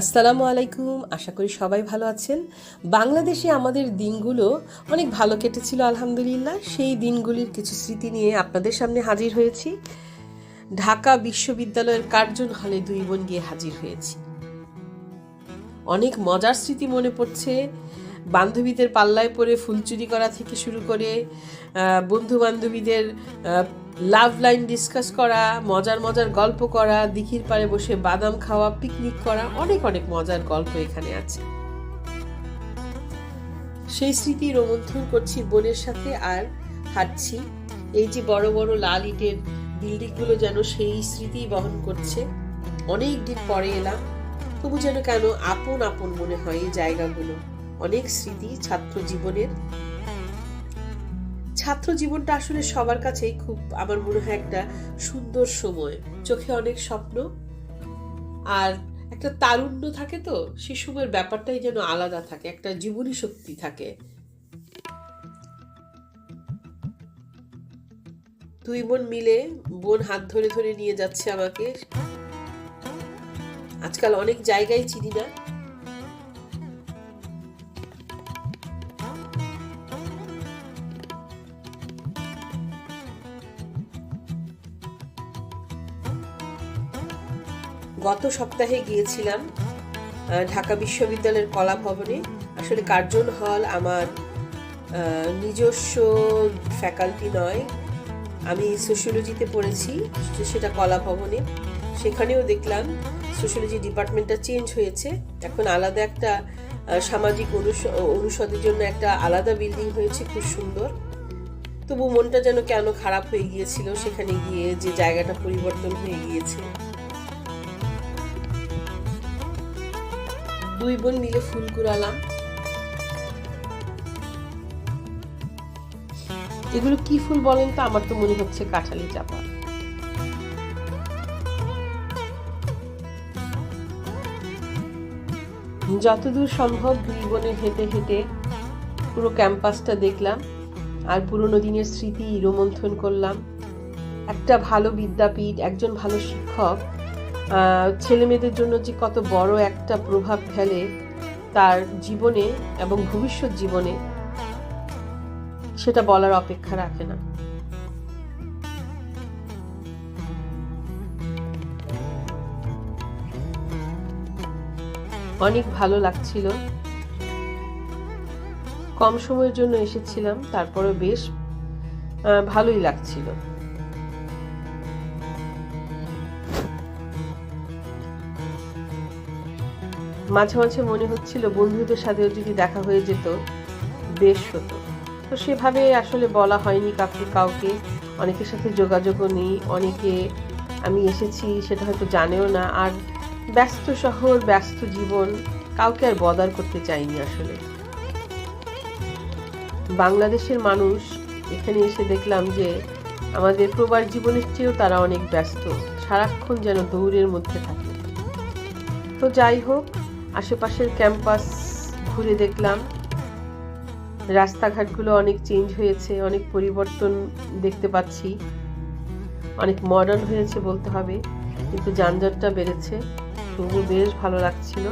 আসসালামু আলাইকুম, আশা করি সবাই ভালো আছেন। বাংলাদেশে আমাদের দিনগুলো অনেক ভালো কেটেছিল, আলহামদুলিল্লাহ। সেই দিনগুলির কিছু স্মৃতি নিয়ে আপনাদের সামনে হাজির হয়েছি। ঢাকা বিশ্ববিদ্যালয়ের কার্জন হলে দুই বোন গিয়ে হাজির হয়েছি। অনেক মজার স্মৃতি মনে পড়ছে। বান্ধবীদের পাল্লায় পরে ফুলচুরি করা থেকে শুরু করে বন্ধু বান্ধবীদের লাভ লাইন ডিসকাস করা, মজার মজার গল্প করা, দিঘির পাড়ে বসে বাদাম খাওয়া পিকনিক করা, অনেক অনেক মজার গল্প এখানে আছে। সেই স্মৃতি রোমন্থন করছি বোনের সাথে আর হাঁটছি। এই যে বড় বড় লাল ইটের বিল্ডিংগুলো যেন সেই স্মৃতি বহন করছে। অনেক দিন পরে এলাম, তবু যেন কেন আপন আপন মনে হয় এই জায়গাগুলো। অনেক স্মৃতি ছাত্র জীবনের। ছাত্র জীবনটা আসলে সবার কাছেই খুব, আমার মনে হয়, একটা সুন্দর সময়। চোখে অনেক স্বপ্ন, আর একটা তারুণ্য থাকে তো, সে ব্যাপারটাই যেন আলাদা থাকে, একটা জীবনী শক্তি থাকে। দুই বোন মিলে, বোন হাত ধরে ধরে নিয়ে যাচ্ছে আমাকে। আজকাল অনেক জায়গায় চিনি না। গত সপ্তাহে গিয়েছিলাম ঢাকা বিশ্ববিদ্যালয়ের কলা ভবনে আসলে কার্জন হল আমার নিজস্ব ফ্যাকাল্টি নয়। আমি সোশিওলজিতে পড়েছি, সেটা কলা ভবনে সেখানেও দেখলাম সোশিওলজি ডিপার্টমেন্টটা চেঞ্জ হয়েছে। এখন আলাদা একটা সামাজিক অনুষ- অনুষদের জন্য একটা আলাদা বিল্ডিং হয়েছে, খুব সুন্দর। তবু মনটা যেন কেন খারাপ হয়ে গিয়েছিল, সেখানে গিয়ে যে জায়গাটা পরিবর্তন হয়ে গিয়েছে। দুই বোন মিলে ফুল কুড়ালাম। এগুলো কি ফুল বলেন তো? আমার তো মনে হচ্ছে কাঁঠালি চাপা। যতদূর সম্ভব দুই বোনে হেঁটে হেঁটে পুরো ক্যাম্পাসটা দেখলাম, আর পুরোনো দিনের স্মৃতি রোমন্থন করলাম। একটা ভালো বিদ্যাপীঠ, একজন ভালো শিক্ষক ছেলে মেয়েদের জন্য যে কত বড় একটা প্রভাব ফেলে তার জীবনে এবং ভবিষ্যৎ জীবনে, সেটা বলার অপেক্ষা রাখে না। অনেক ভালো লাগছিল। কম সময়ের জন্য এসেছিলাম তারপরে বেশ ভালোই লাগছিল। মাঝে মাঝে মনে হচ্ছিল বন্ধুদের সাথেও যদি দেখা হয়ে যেত, বেশ হতো। তো সেভাবে আসলে বলা হয়নি কাউকে কাউকে। অনেকের সাথে যোগাযোগও নেই, অনেকে আমি এসেছি, সেটা হয়তো জানেও না। আর ব্যস্ত শহর, ব্যস্ত জীবন, কাউকে আর বদার করতে চাইনি আসলে। বাংলাদেশের মানুষ, এখানে এসে দেখলাম যে আমাদের প্রবাস জীবনের চেয়েও তারা অনেক ব্যস্ত। সারাক্ষণ যেন দৌড়ের মধ্যে থাকে। তো যাই হোক আশেপাশের ক্যাম্পাস ঘুরে দেখলাম। রাস্তাঘাটগুলো অনেক চেঞ্জ হয়েছে, অনেক পরিবর্তন দেখতে পাচ্ছি। অনেক মডার্ন হয়েছে বলতে হবে, কিন্তু যানজটটা বেড়েছে। তবু বেশ ভালো লাগছিল।